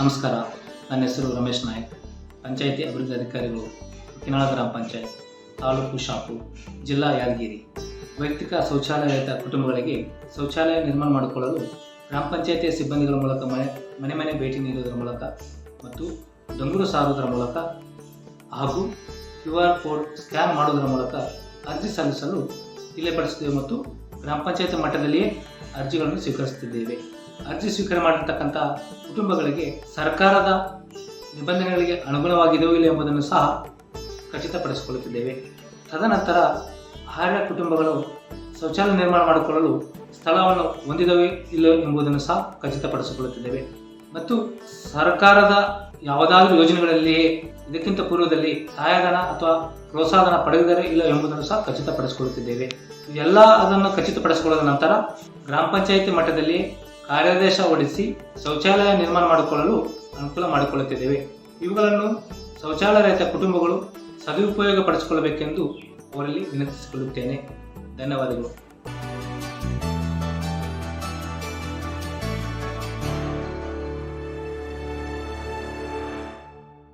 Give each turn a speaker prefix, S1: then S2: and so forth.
S1: ನಮಸ್ಕಾರ. ನನ್ನ ಹೆಸರು ರಮೇಶ್ ನಾಯಕ್. ಪಂಚಾಯಿತಿ ಅಭಿವೃದ್ಧಿ ಅಧಿಕಾರಿಗಳು ಕಿನಾಳ ಗ್ರಾಮ ಪಂಚಾಯತ್, ತಾಲೂಕು ಶಾಪು, ಜಿಲ್ಲಾ ಯಾದಗಿರಿ. ವೈಯಕ್ತಿಕ ಶೌಚಾಲಯದ ಕುಟುಂಬಗಳಿಗೆ ಶೌಚಾಲಯ ನಿರ್ಮಾಣ ಮಾಡಿಕೊಳ್ಳಲು ಗ್ರಾಮ ಪಂಚಾಯಿತಿಯ ಸಿಬ್ಬಂದಿಗಳ ಮೂಲಕ ಮನೆ ಮನೆ ಮನೆ ಭೇಟಿ ನೀಡುವುದರ ಮೂಲಕ ಮತ್ತು ದಂಗುರು ಸಾರುವುದರ ಮೂಲಕ ಹಾಗೂ ಕ್ಯೂ ಆರ್ ಕೋಡ್ ಸ್ಕ್ಯಾನ್ ಮಾಡುವುದರ ಮೂಲಕ ಅರ್ಜಿ ಸಲ್ಲಿಸಲು ಇಲ್ಲೇ ಪಡಿಸುತ್ತೇವೆ ಮತ್ತು ಗ್ರಾಮ ಪಂಚಾಯತ್ ಮಟ್ಟದಲ್ಲಿಯೇ ಅರ್ಜಿಗಳನ್ನು ಸ್ವೀಕರಿಸುತ್ತಿದ್ದೇವೆ. ಅರ್ಜಿ ಸ್ವೀಕಾರ ಮಾಡಿರ್ತಕ್ಕಂಥ ಕುಟುಂಬಗಳಿಗೆ ಸರ್ಕಾರದ ನಿಬಂಧನೆಗಳಿಗೆ ಅನುಗುಣವಾಗಿದೆಯೋ ಇಲ್ಲ ಎಂಬುದನ್ನು ಸಹ ಖಚಿತಪಡಿಸಿಕೊಳ್ಳುತ್ತಿದ್ದೇವೆ. ತದನಂತರ ಆರ್ಯ ಕುಟುಂಬಗಳು ಶೌಚಾಲಯ ನಿರ್ಮಾಣ ಮಾಡಿಕೊಳ್ಳಲು ಸ್ಥಳವನ್ನು ಹೊಂದಿದವೇ ಇಲ್ಲವೋ ಎಂಬುದನ್ನು ಸಹ ಖಚಿತಪಡಿಸಿಕೊಳ್ಳುತ್ತಿದ್ದೇವೆ. ಮತ್ತು ಸರ್ಕಾರದ ಯಾವುದಾದ್ರೂ ಯೋಜನೆಗಳಲ್ಲಿಯೇ ಇದಕ್ಕಿಂತ ಪೂರ್ವದಲ್ಲಿ ಸಹಾಯಧನ ಅಥವಾ ಪ್ರೋತ್ಸಾಹಧನ ಪಡೆದಿದ್ದಾರೆ ಇಲ್ಲ ಎಂಬುದನ್ನು ಸಹ ಖಚಿತಪಡಿಸಿಕೊಳ್ಳುತ್ತಿದ್ದೇವೆ. ಎಲ್ಲ ಅದನ್ನು ಖಚಿತಪಡಿಸಿಕೊಳ್ಳದ ನಂತರ ಗ್ರಾಮ ಪಂಚಾಯಿತಿ ಮಟ್ಟದಲ್ಲಿ ಕಾರ್ಯಾದೇಶ ಹೊಡಿಸಿ ಶೌಚಾಲಯ ನಿರ್ಮಾಣ ಮಾಡಿಕೊಳ್ಳಲು ಅನುಕೂಲ ಮಾಡಿಕೊಳ್ಳುತ್ತಿದ್ದೇವೆ. ಇವುಗಳನ್ನು ಶೌಚಾಲಯ ರಹಿತ ಕುಟುಂಬಗಳು ಸದುಪಯೋಗ ಪಡಿಸಿಕೊಳ್ಳಬೇಕೆಂದು ಅವರಲ್ಲಿ ವಿನಂತಿಸಿಕೊಳ್ಳುತ್ತೇನೆ. ಧನ್ಯವಾದಗಳು.